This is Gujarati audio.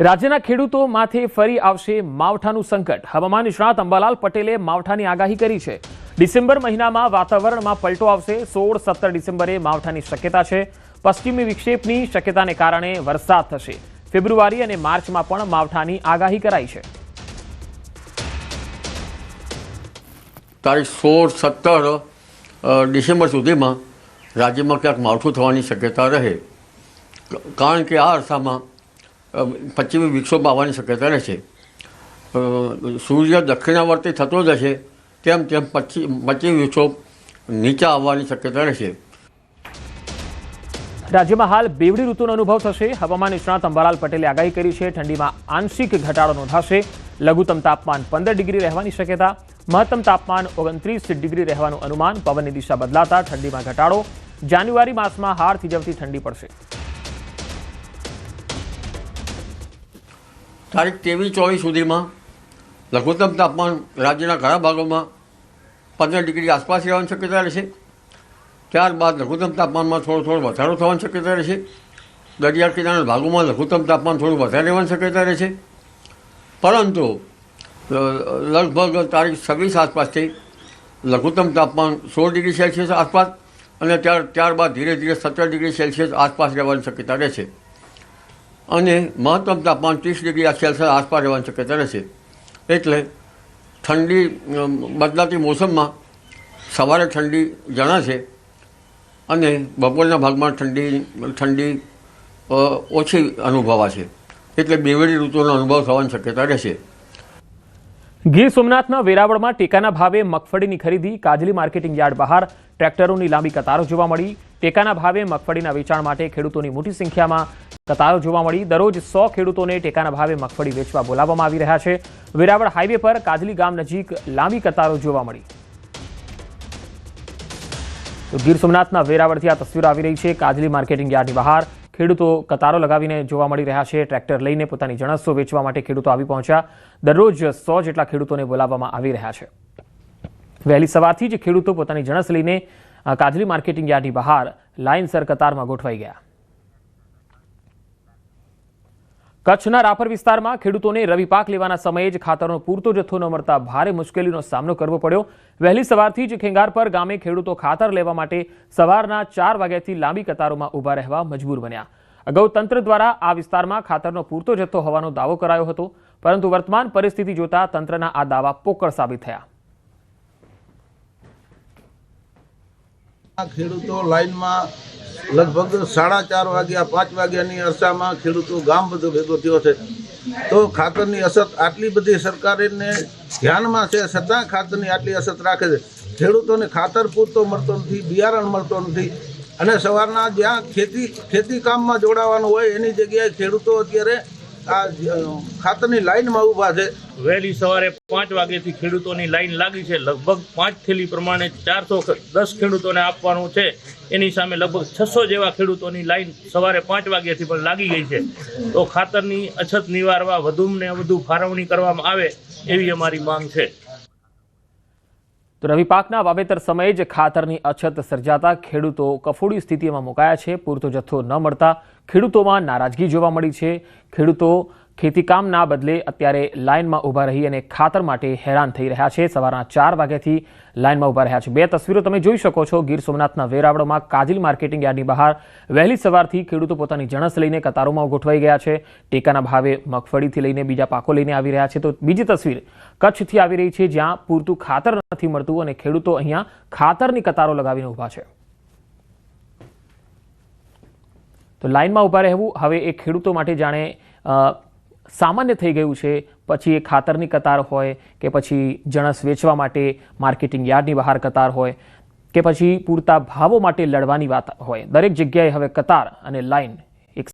રાજ્યના ખેડૂતો માથે ફરી આવશે માવઠાનું સંકટ. હવામાન નિષ્ણાત અંબાલાલ પટેલે માવઠાની આગાહી કરી છે. ડિસેમ્બર મહિનામાં વાતાવરણમાં પલટો આવશે. સોળ સત્તર ડિસેમ્બરે માવઠાની શક્યતા છે. પશ્ચિમી વિક્ષેપની શક્યતાને કારણે વરસાદ થશે. ફેબ્રુઆરી અને માર્ચમાં પણ માવઠાની આગાહી કરાઈ છે. તારીખ સોળ સત્તર ડિસેમ્બર સુધીમાં રાજ્યમાં ક્યાંક માવઠું થવાની શક્યતા રહે. કારણ કે આ અરસામાં પશ્ચિમી વિક્ષોભ આવવાની શક્યતા રહેશે. સૂર્ય દક્ષિણાવર્તી થતો જશે તેમ તેમ પશ્ચિમ પશ્ચિમ વિક્ષોભ નીચે આવવાની શક્યતા રહેશે. રાજ્યમાં હાલ બેવડી ઋતુનો અનુભવ થશે. હવામાન નિષ્ણાત અંબાલાલ પટેલે આગાહી કરી છે, ઠંડીમાં આંશિક ઘટાડો નોંધાશે. લઘુત્તમ તાપમાન પંદર ડિગ્રી રહેવાની શક્યતા, મહત્તમ તાપમાન ઓગણત્રીસ ડિગ્રી રહેવાનું અનુમાન. પવનની દિશા બદલાતા ઠંડીમાં ઘટાડો. જાન્યુઆરી માસમાં હાર થીજવતી ઠંડી પડશે. તારીખ ત્રેવીસ ચોવીસ સુધીમાં લઘુત્તમ તાપમાન રાજ્યના ઘણા ભાગોમાં પંદર ડિગ્રી આસપાસ રહેવાની શક્યતા રહેશે. ત્યારબાદ લઘુત્તમ તાપમાનમાં થોડો થોડો વધારો થવાની શક્યતા રહેશે. દરિયા કિનારાના ભાગોમાં લઘુત્તમ તાપમાન થોડું વધારે રહેવાની શક્યતા રહેશે. પરંતુ લગભગ તારીખ છવ્વીસ આસપાસથી લઘુત્તમ તાપમાન સોળ ડિગ્રી સેલ્સિયસ આસપાસ અને ત્યાર, ત્યારબાદ ધીરે ધીરે સત્તર ડિગ્રી સેલ્સિયસ આસપાસ રહેવાની શક્યતા રહેશે. અને મહત્તમ તાપમાન ત્રીસ ડિગ્રી સેલ્સિયસ આસપાસ રહેવાની શક્યતા રહેશે. એટલે ઠંડી બદલાતી મોસમમાં સવારે ઠંડી જણાશે અને બપોરના ભાગમાં ઠંડી ઠંડી ઓછી અનુભવાશે. એટલે બેવડી ઋતુનો અનુભવ થવાની શક્યતા રહેશે. ગીર સોમનાથના વેરાવળમાં ટેકાના ભાવે મગફળીની ખરીદી, કાજલી માર્કેટિંગ યાર્ડ બહાર, ટ્રેક્ટરોની લાંબી કતારો જોવા મળી. ટેકાના ભાવે મગફળીના વેચાણ માટે ખેડૂતોની મોટી સંખ્યામાં કતારો જોવા મળી દરરોજ સો ખેડૂતોને ટેકાના ભાવે મગફળી વેચવા બોલાવવામાં આવી રહ્યા છે. વેરાવળ હાઈવે પર કાજલી ગામ નજીક લાંબી કતારો જોવા મળી. ગીર સોમનાથના વેરાવળથી આ તસવીરો આવી રહી છે. કાજલી માર્કેટિંગ યાર્ડની બહાર ખેડૂતો કતારો લગાવીને જોવા મળી રહ્યા છે. ટ્રેક્ટર લઈને પોતાની જણસો વેચવા માટે ખેડૂતો આવી પહોંચ્યા. દરરોજ સો જેટલા ખેડૂતોને બોલાવવામાં આવી રહ્યા છે. વહેલી સવારથી જ ખેડૂતો પોતાની જણસ લઈને કાજલી માર્કેટિંગ યાર્ડની બહાર લાઇનસર કતારમાં ગોઠવાઈ ગયા. કચ્છના રાપર વિસ્તારમાં ખેડૂતોને રવિ પાક લેવાના સમયે જ ખાતરનો પૂરતો જથ્થો ન મળતા ભારે મુશ્કેલીનો સામનો કરવો પડ્યો. વહેલી સવારથી જ ખેંગારપર ગામે ખેડૂતો ખાતર લેવા માટે સવારના ચાર વાગ્યાથી લાંબી કતારોમાં ઊભા રહેવા મજબૂર બન્યા. અગાઉ તંત્ર દ્વારા આ વિસ્તારમાં ખાતરનો પૂરતો જથ્થો હોવાનો દાવો કરાયો હતો, પરંતુ વર્તમાન પરિસ્થિતિ જોતા તંત્રના આ દાવા પોકળ સાબિત થયા. ખેડૂતો લાઈનમાં લગભગ સાડા ચાર વાગ્યા, પાંચ વાગ્યાની અરસામાં ખેડૂતો ગામ બધો ભેગો થયો છે. તો ખાતરની અસર આટલી બધી સરકારને ધ્યાનમાં છે છતાં ખાતરની આટલી અસર રાખે છે. ખેડૂતોને ખાતર પૂરતો મળતો નથી, બિયારણ મળતો નથી. અને સવારના જ્યાં ખેતી ખેતી કામમાં જોડાવાનું હોય એની જગ્યાએ ખેડૂતો અત્યારે ખાતરની લાઈનમાં ઊભા છે. વહેલી સવારે પાંચ વાગ્યાથી ખેડૂતોની લાઈન લાગી છે. લગભગ પાંચ થેલી પ્રમાણે ચારસો દસ ખેડૂતોને આપવાનું છે. એની સામે લગભગ છસો જેવા ખેડૂતોની લાઈન સવારે પાંચ વાગ્યાથી પણ લાગી ગઈ છે. તો ખાતરની અછત નિવારવા વધુને વધુ ફાળવણી કરવામાં આવે એવી અમારી માંગ છે. તો રવિ પાકના વાવેતર સમયે જ ખાતરની અછત સર્જાતા ખેડૂતો કફોડી સ્થિતિમાં મુકાયા છે. પૂરતો જથ્થો ન મળતા ખેડૂતોમાં નારાજગી જોવા મળી છે. ખેડૂતો ખેતીકામના બદલે અત્યારે લાઇનમાં ઊભા રહી અને ખાતર માટે હેરાન થઈ રહ્યા છે. સવારના ચાર વાગ્યાથી લાઇનમાં ઊભા રહ્યા છે. બે તસવીરો તમે જોઈ શકો છો. ગીર સોમનાથના વેરાવળમાં કાજલ માર્કેટિંગ યાર્ડની બહાર વહેલી સવારથી ખેડૂતો પોતાની જણસ લઈને કતારોમાં ગોઠવાઈ ગયા છે. ટેકાના ભાવે મગફળીથી લઈને બીજા પાકો લઈને આવી રહ્યા છે. તો બીજી તસવીર કચ્છથી આવી રહી છે, જ્યાં પૂરતું ખાતર નથી મળતું અને ખેડૂતો અહીંયા ખાતરની કતારો લગાવીને ઊભા છે. તો લાઇનમાં ઊભા રહેવું હવે એ ખેડૂતો માટે જાણે સામાન્ય થઈ ગયું છે. પછી એ ખાતરની કતાર હોય કે પછી જણસ વેચવા માટે માર્કેટિંગ યાર્ડની બહાર કતાર હોય કે પછી પૂરતા ભાવો માટે લડવાની વાત હોય. દરેક જગ્યાએ હવે કતાર અને લાઇન